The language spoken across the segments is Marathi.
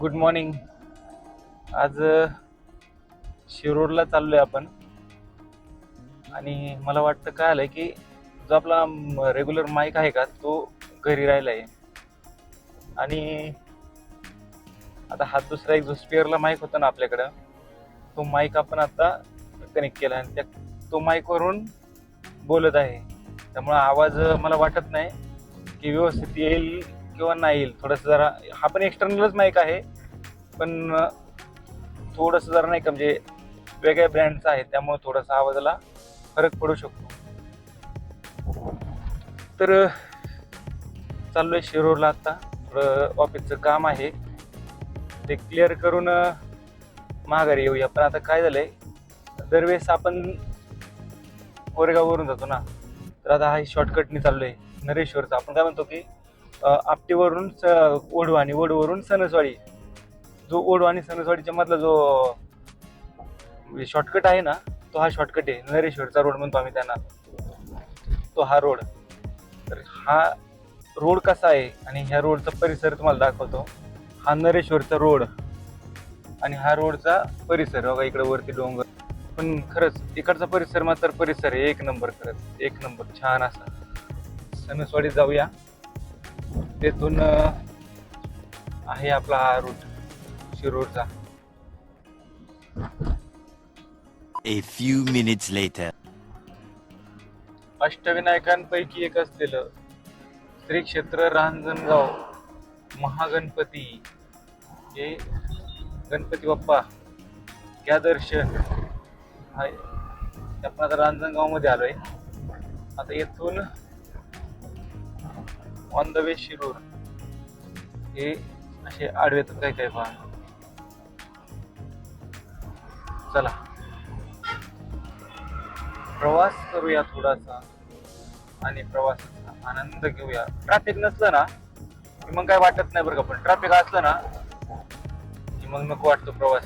गुड मॉर्निंग आज शिरोडला चाललो चाललोय आपण. आणि मला वाटतं काय आलंय की जो आपला रेग्युलर माईक आहे का तो घरी राहिला आहे आणि आता हा दुसरा एक जो स्पेअरला माईक होता ना आपल्याकडं तो माईक आपण आता कनेक्ट केला आणि त्या तो माईकवरून बोलत आहे. त्यामुळं आवाज मला वाटत नाही की व्यवस्थित येईल. किंवा नाही येईल. थोडंसं जरा हा पण एक्सटर्नलच माईक आहे. पण थोडंसं जरा नाही का म्हणजे वेगळ्या ब्रँडचा आहे त्यामुळे थोडासा आवाजाला फरक पडू शकतो. तर चाललो चाललोय शिरोरला आता. थोडं ऑफिसचं काम आहे. ते क्लिअर करून माघारी येऊया. पण आता काय झालंय दरवेळेस आपण कोरेगाववरून जातो ना. तर आता हा शॉर्टकटने चाललोय. नरेश्वरचा. आपण काय म्हणतो की आपटीवरून स- ओढवाणी आणि सणसवाडी. जो ओढू आणि सणसवाडीच्या मधला जो म्हणजे शॉर्टकट आहे ना तो हा शॉर्टकट आहे. नरेश्वरचा रोड म्हणतो आम्ही त्यांना. तो हा रोड तर हा रोड कसा आहे आणि ह्या रोडचा परिसर तुम्हाला दाखवतो. हा नरेश्वरचा रोड आणि हा रोडचा परिसर. बघा इकडे वरती डोंगर. पण खरंच इकडचा परिसर मात्र परिसर आहे. एक नंबर खरंच. एक नंबर. छान असा. सणसवाडीत जाऊया. तेथून आहे आपला हा रूट शिरूरचा A few minutes later. अष्टविनायकांपैकी एक असलेलं श्री क्षेत्र रांजणगाव महागणपती हे गणपती बाप्पा घ्या दर्शन हाय आपण आता रांजणगावमध्ये आलोय आता येथून ऑन द वे शिरूर हे असे तर काय काय पहा चला. प्रवास करूया थोडासा आणि प्रवासाचा आनंद घेऊया. ट्रॅफिक नसलं ना की मग काय वाटत नाही बरं का पण ट्रॅफिक असलं ना की मग नको वाटतो प्रवास.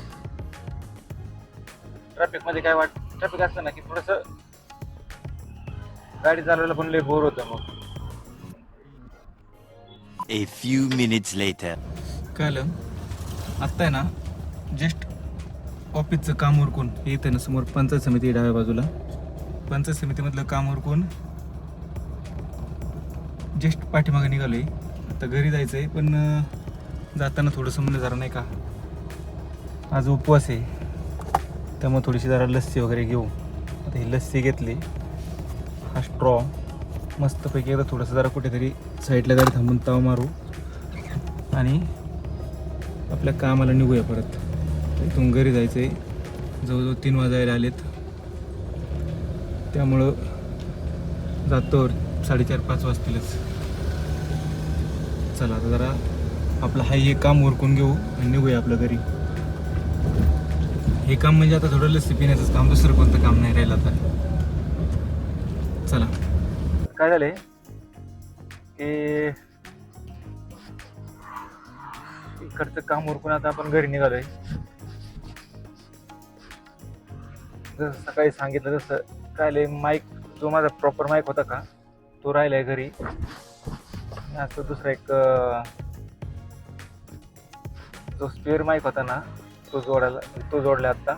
ट्रॅफिकमध्ये काय वाट ट्रॅफिक असलं ना की थोडस गाडी चालवायला पण लय बोर होतं मग. A few minutes later. कळलं? आत्ता आहे ना जस्ट ऑफिसचं काम उरकून हे आहे ना समोर पंचायत समिती डाव्या बाजूला. पंचायत समितीमधलं काम उरकून जस्ट पाठीमागे निघालोय. आता घरी जायचं आहे पण जाताना थोडंसं म्हणलं जरा नाही का? आज उपवास आहे. त्यामुळे थोडीशी जरा लस्सी वगैरे घेऊ. आता ही लस्सी घेतली. हा स्ट्रॉ मस्तपैकी एकदा थोडंसं जरा कुठेतरी साईडला जरी थांबून ताव मारू. आणि आपल्या कामाला निघूया परत. इथून घरी जायचं आहे जवळजवळ तीन वाजायला आलेत. त्यामुळं जातो साडेचार पाच वाजतीलच. चला आता जरा आपलं हाय हे काम उरकून घेऊ आणि निघूया आपलं घरी. हे काम म्हणजे आता थोडं लस्सी पिण्याचंच काम दुसरं कोणतं काम नाही राहिलं आता. चला. काय झालंय? की इकडचं काम उरकून आता आपण घरी निघालोय. जसं सकाळी सांगितलं तसं काय माईक जो माझा प्रॉपर माईक होता का तो राहिलाय घरी. असं दुसरा एक जो स्पेअर माईक होता ना तो जोडायला तो जोडला आत्ता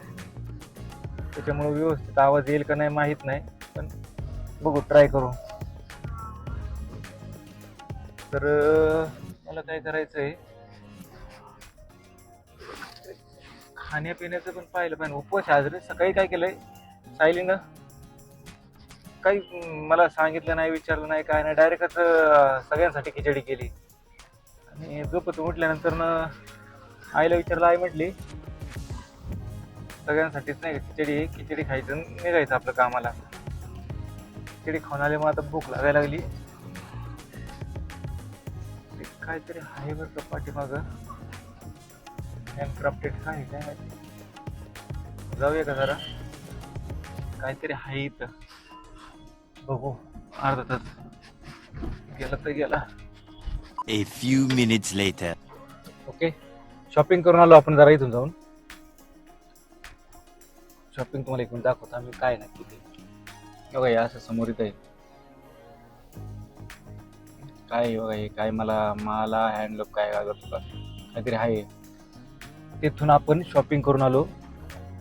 त्याच्यामुळे व्यवस्थित आवाज येईल का नाही माहीत नाही पण बघू ट्राय करू. तर मला काय करायचं आहे खाण्यापिण्याचं पण पाहिलं पाहिजे. उपवास आहे आज रे सकाळी काय केलंय? सायलीनं काही मला सांगितलं नाही विचारलं नाही काय नाही. डायरेक्टच सगळ्यांसाठी खिचडी केली. आणि झोपत उठल्यानंतर ना आईला विचारलं आई म्हटली सगळ्यांसाठीच नाही का खिचडी? खिचडी खायचं निघायचं आपलं कामाला. खिचडी खाऊन आले मग आता भूक लागायला लागली. काहीतरी आहे बरं का पाठीमागं. हँडक्राफ्टेड काय आहे काय माहिती. जाऊया का जरा? काहीतरी आहे इथं. बघू. अर्धा तास. गेला तर गेला. A few minutes later. Okay shopping करून आलो आपण जरा इथून जाऊन. शॉपिंग तुम्हाला इकडून दाखवतो. आम्ही काय नक्की ते. बघा हे असं समोर इथं आहे. काय आहे बघा हे? काय मला मला हँडलूम काय कागद काहीतरी आहे. तिथून आपण शॉपिंग करून आलो.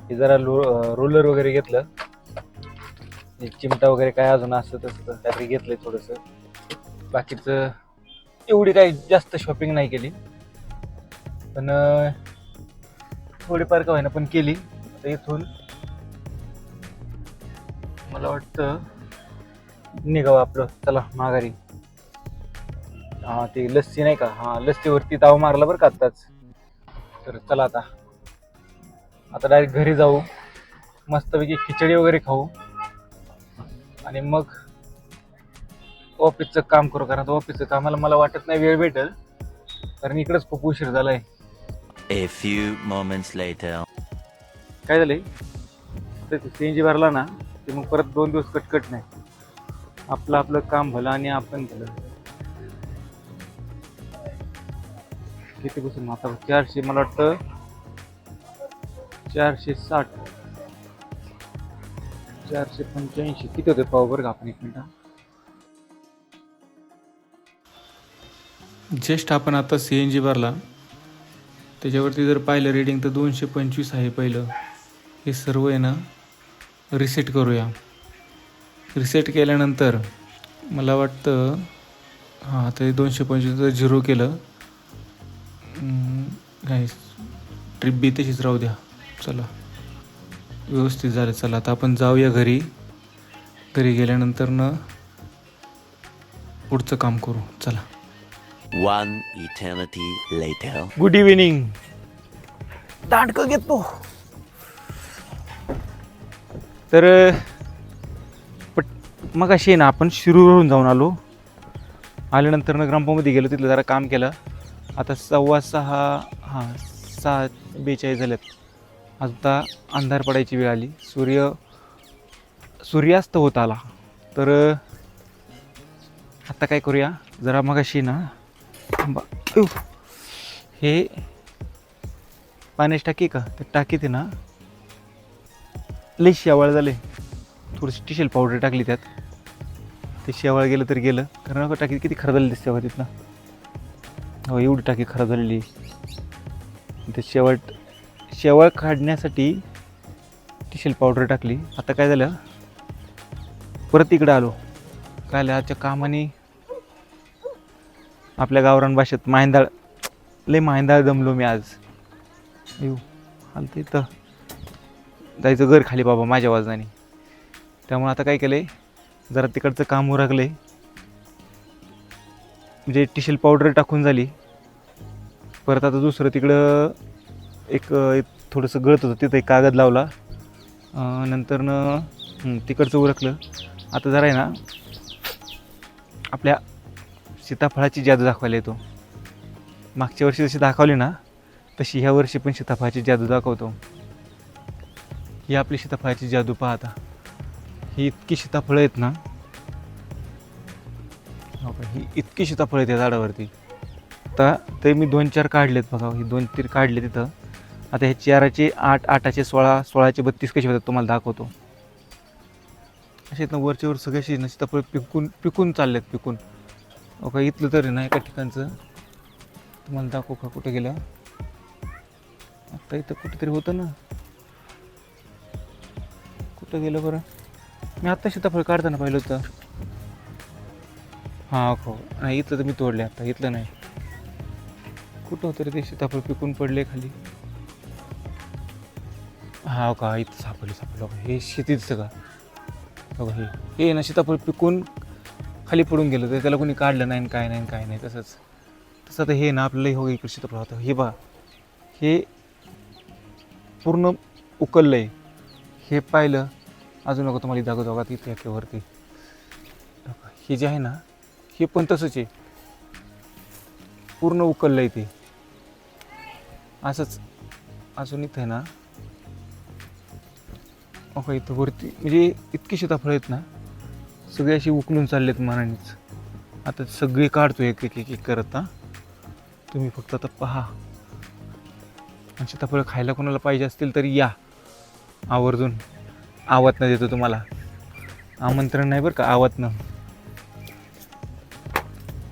हे जरा लो रोलर वगैरे घेतलं. चिमटा वगैरे काय अजून असतं तसं तसं काहीतरी घेतलंय थोडंसं. बाकीचं एवढी काही जास्त शॉपिंग नाही केली. पण थोडीफार का होईना पण केली. आता इथून मला वाटतं निघावं आपलं. चला माघारी. हा ते लस्सी नाही का? हा लस्सीवरती ताव मारला बरं का आत्ताच. तर चला आता. आता डायरेक्ट घरी जाऊ. मस्तपैकी खिचडी वगैरे खाऊ. आणि मग ऑफिसचं काम करू कारण ऑफिसचं कामाला मला वाटत नाही वेळ भेटेल. कारण इकडेच खूप उशीर झालाय. A few moments later. काय झालंय तर सी जी भरला ना ते मग परत दोन दिवस कटकट नाही. आपलं आपलं काम भलं आणि आपण भलं. किती बसून आता चारशे मला वाटतं. चारशे साठ. चारशे पंच्याऐंशी. किती होते पाव बरं का आपण एक मिनिट जस्ट आपण आता सी एन जी भरला. त्याच्यावरती जर पाहिलं रीडिंग तर दोनशे पंचवीस आहे पहिलं. हे सर्व आहे ना रिसेट करूया. रिसेट केल्यानंतर मला वाटतं हां ते दोनशे पंचवीस झिरो केलं काय ट्रिप बी तशीच राहू द्या. चला. व्यवस्थित झालं चला. आता आपण जाऊया घरी. घरी गेल्यानंतर ना पुढचं काम करू. चला. One eternity later. Good evening दांडकं घेतो तर पट मग अशी आहे ना आपण शिरूरवरून जाऊन आलो. आल्यानंतर ना ग्रामपामध्ये गेलो तिथलं जरा काम केलं. आता सव्वा सहा हां सहा बेचाळीस झाल्यात. आता अंधार पडायची वेळ आली. सूर्य सूर्यास्त होत आला. तर आता काय करूया? जरा मग अशी ना थांबा. हे पाण्याची टाकी का? तर टाकीत ते ना लई शेवाळ झाले. थोडीशी टिशेल पावडर टाकली त्यात. ते शेवाळ गेलं तर गेलं. कारण अगं टाकी किती खराब झाली दिसते बघा तिथनं. हो एवढी टाकी खराब झालेली ते शेवळ काढण्यासाठी टिशेल पावडर टाकली. आता काय झालं? परत इकडं आलो. काय आलं आजच्या कामाने आपल्या गावरान भाषेत माहिंदाळ लय माहिंदाळ जमलो मी आज. येऊ आलं तर जायचं घर खाली बाबा माझ्या वाजनाने. त्यामुळे आता काय केलं आहे जरा तिकडचं काम उरकलं आहे म्हणजे टिशेल पावडर टाकून झाली. परत आता दुसरं तिकडं एक थोडंसं गळत होतं तिथं एक कागद लावला. नंतरनं तिकडचं उरकलं. आता जरा आहे ना आपल्या सीताफळाची जादू दाखवायला येतो. मागच्या वर्षी जशी दाखवली ना तशी ह्या वर्षी पण सीताफळाची जादू दाखवतो. ही आपली सीताफळाची जादू पाहता ही इतकी सीताफळं आहेत ना. हो ही इतकी सीताफळं आहेत या झाडावरती. आता ते मी दोन चार काढलेत बघा ही दोन तीन काढले तिथं. आता हे चाराचे आठ आठाचे सोळा सोळाचे बत्तीस कसे होतात तुम्हाला दाखवतो. असे इथनं वरचेवर वरच्यावर सगळे असे ना सीताफळ पिकून पिकून चाललेत पिकून. हो ओके इथलं तरी ना एका ठिकाणचं. तुम्हाला दाखवू का कुठं गेलं? आता इथं कुठेतरी होतं ना. कुठं गेलं बरं? मी आत्ता सीताफळ काढताना पाहिलं होतं. हां हो नाही इथलं तर मी तोडले आता इथलं नाही. कुठं होतं रे ते? सीताफळ पिकून पडले खाली. हा का? इथं सापडले सापडलं. बघा. हे शेतीचं का? बघा हे. हे ना सीताफळ पिकून खाली पडून गेलं तर त्याला कोणी काढलं नाही आणि काय नाही काय नाही. तसंच. तसं आता हे ना आपल्याला हो इकडे सीताफळ होतं हे बघा हे पूर्ण उकललं आहे हे पाहिलं अजून नको तुम्हाला दाखवतो बघा तिथे याच्यावरती हे जे आहे ना हे पण तसंच आहे. पूर्ण उकललं आहे ते. असंच. अजून इथं आहे ना ओके इथं वरती म्हणजे इतकी सीताफळं आहेत ना सगळे अशी उकलून चाललेत मनानेच. आता सगळे काढतो एक एक एक एक करत हां. तुम्ही फक्त आता पहा. आणि सीताफळं खायला कोणाला पाहिजे असतील तर या. आवर्जून. आवातनं देतो तुम्हाला. आमंत्रण नाही बरं का आवातनं.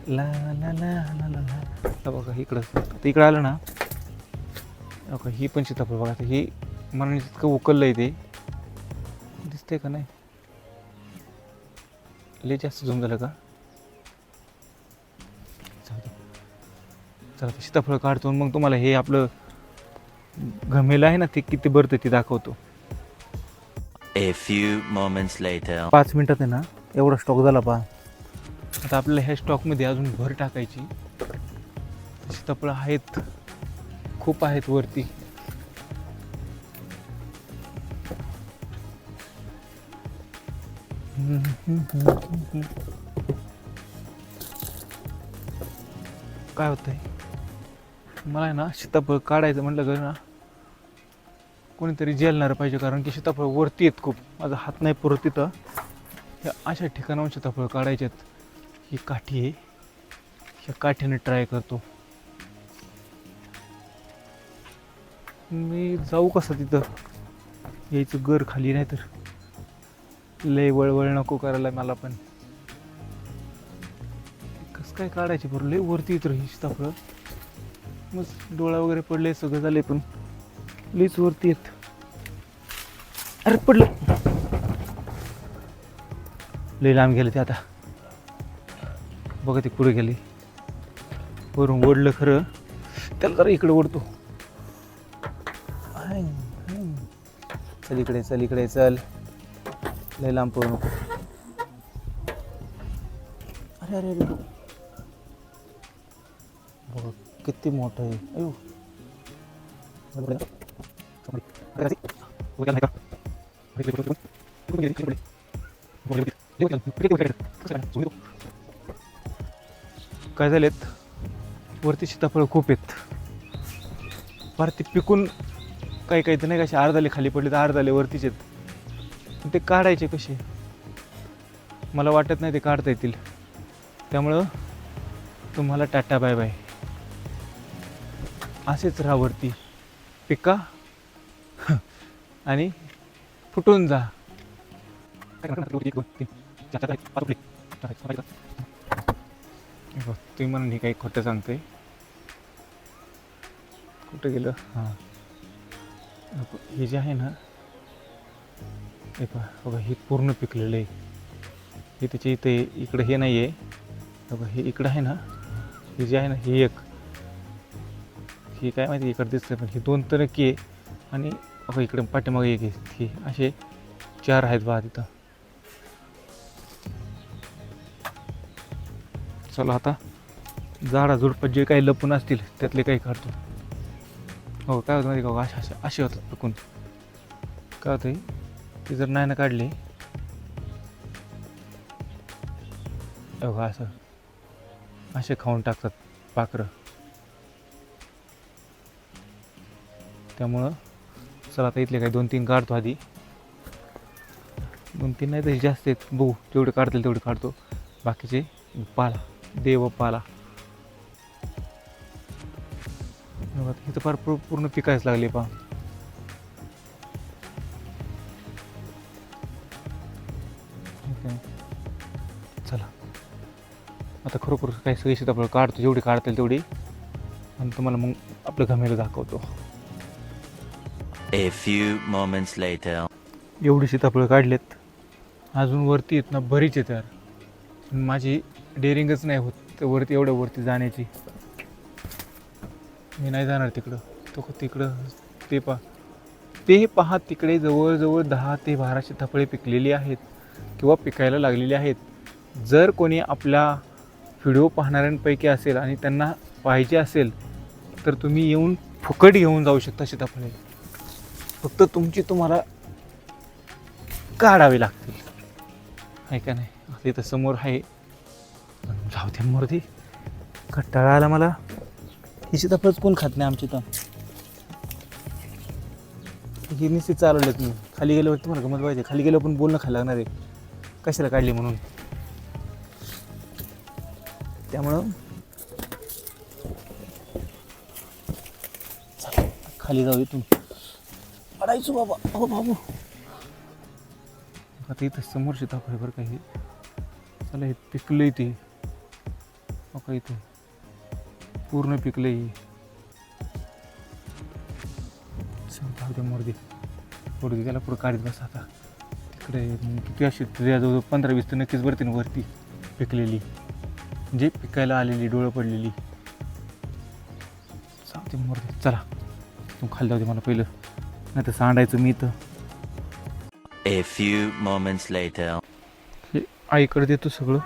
ला ला ला ला ला ला. बघा इकडं. आता इकडं आलं ना. ओके ही पण सीताफळ बघा आता ही मला इतकं उकललं आहे ते. दिसतंय का नाही? लय जास्त झूम झालं का. चला सीताफळ काढतो मग तुम्हाला हे आपलं घमेलं आहे ना ते किती भरतं ते दाखवतो. A few moments later. पाच मिनटात आहे ना एवढा स्टॉक झाला पहा आता आपल्याला ह्या स्टॉकमध्ये अजून भर टाकायची. सीताफळं आहेत खूप आहेत वरती. काय होतंय? मला आहे ना सीताफळ काढायचं म्हटलं का ना कोणीतरी जेलणार पाहिजे कारण की सीताफळ वरती आहेत खूप. माझा हात नाही पुरत तिथं. ह्या अशा ठिकाणाहून सीताफळ काढायचे आहेत. ही काठी आहे. ह्या काठीने ट्राय करतो. मी जाऊ कसं तिथं? यायचं घर खाली नाही तर लय वळवळ नको करायला मला पण. कसं काय काढायचे बरं? लय वरती येत ही सीताफळं मग डोळा वगैरे पडले सगळं झाले पण. लईच वरती येत. अरे पडलं. लई लांब गेले ते आता. बघा ते पुढे गेले. वरून ओढलं खरं. त्याला जरा इकडे ओढतो. हाय. चल इकडे चल इकडे चल. लय लांब पळू नको. अरे अरे अरे. बघ किती मोठं आहे. अयो काय झालेत? वरती सीताफळ खूप आहेत. फार ते पिकून काही काही तर नाही कसे अर्धाले खाली पडले तर अर्धाले वरतीच आहेत. पण ते काढायचे कसे? मला वाटत नाही ते काढता येतील. त्यामुळं तुम्हाला टाटा बाय बाय. असेच रावरती पिका. आणि फुटून जा. तुम्ही म्हणून हे काही खोटं सांगते कुठं गेलं? हां. हे जे आहे ना हे पहा बघा हे पूर्ण पिकलेलं आहे. हे त्याच्या इथे इकडं हे नाही आहे बघा हे इकडं आहे ना हे जे आहे ना हे एक. हे काय माहिती इकडं दिसतं पण हे दोन तर की आहे. आणि बघा इकडे पाठीमागे एक आहे. हे असे चार आहेत बघा तिथं. चला आता झाडा जे काही लपून असतील त्यातले काही काढतो. हो काय होतं माहिती का असे अशा अशा असे होतात पिकून काय होतं ते जर नाही ना काढले. बघा असं. असे खाऊन टाकतात पाखरं त्यामुळं चला आता इथले काही दोन तीन काढतो आधी. दोन तीन नाही तरी जास्त आहेत. बघू जेवढे काढतील तेवढे काढतो. बाकीचे पाला देव पाला. बघा, इथं फार पूर्ण पिकायच लागले पा चला. आता खरोखर काही सगळी सीताफळ काढतो जेवढी काढता येईल तेवढी. आणि तुम्हाला मग आपलं घमेलं दाखवतो. A few moments later. एवढी सीताफळं काढलेत. अजून वरती येत ना बरीच आहेत यार. पण माझी डेअरिंगच नाही होत. ते वरती एवढ्या वरती जाण्याची. मी नाही जाणार तिकडं. तो तिकडं ते पहा ते पहा तिकडे जवळजवळ दहा ते बारा सीताफळे पिकलेली आहेत. किंवा पिकायला लागलेली आहेत. जर कोणी आपला व्हिडिओ पाहणाऱ्यांपैकी असेल आणि त्यांना पाहिजे असेल तर तुम्ही येऊन फुकट घेऊन जाऊ शकता सीताफळे. फक्त तुमची तुम्हाला काढावे लागतील. आहे का नाही? आता इथं समोर आहे. जाऊ दे मोरती कंटाळा आला मला. ही सीताफळच कोण खात नाही आमची तर हे निश्चित चालवलेत मी. खाली गेल्यावरती मला गमत पाहिजे खाली गेल्यावर पण बोलणं खायला लागणार आहे. कशाला काढली म्हणून? त्यामुळं खाली जाऊ इथून. पडायचो बाबा. हो बाबू. आता इथं समोर आहे बरं का हे. चला हे पिकलंय ते. हो का इथे? पूर्ण पिकलंय सांगता जाऊ दे त्याला पुढे गेला पुढं काढत बस आता. तिकडे मग किती अशी तुझ्याजवळ पंधरा वीस तर नक्कीच भरते ना वरती पिकलेली म्हणजे पिकायला आलेली डोळं पडलेली. दे मोरदी चला. तू खाली जाऊ दे मला पहिलं. नाही तर सांडायचं मी इथं. A few moments later. हे आईकडे देतो सगळं.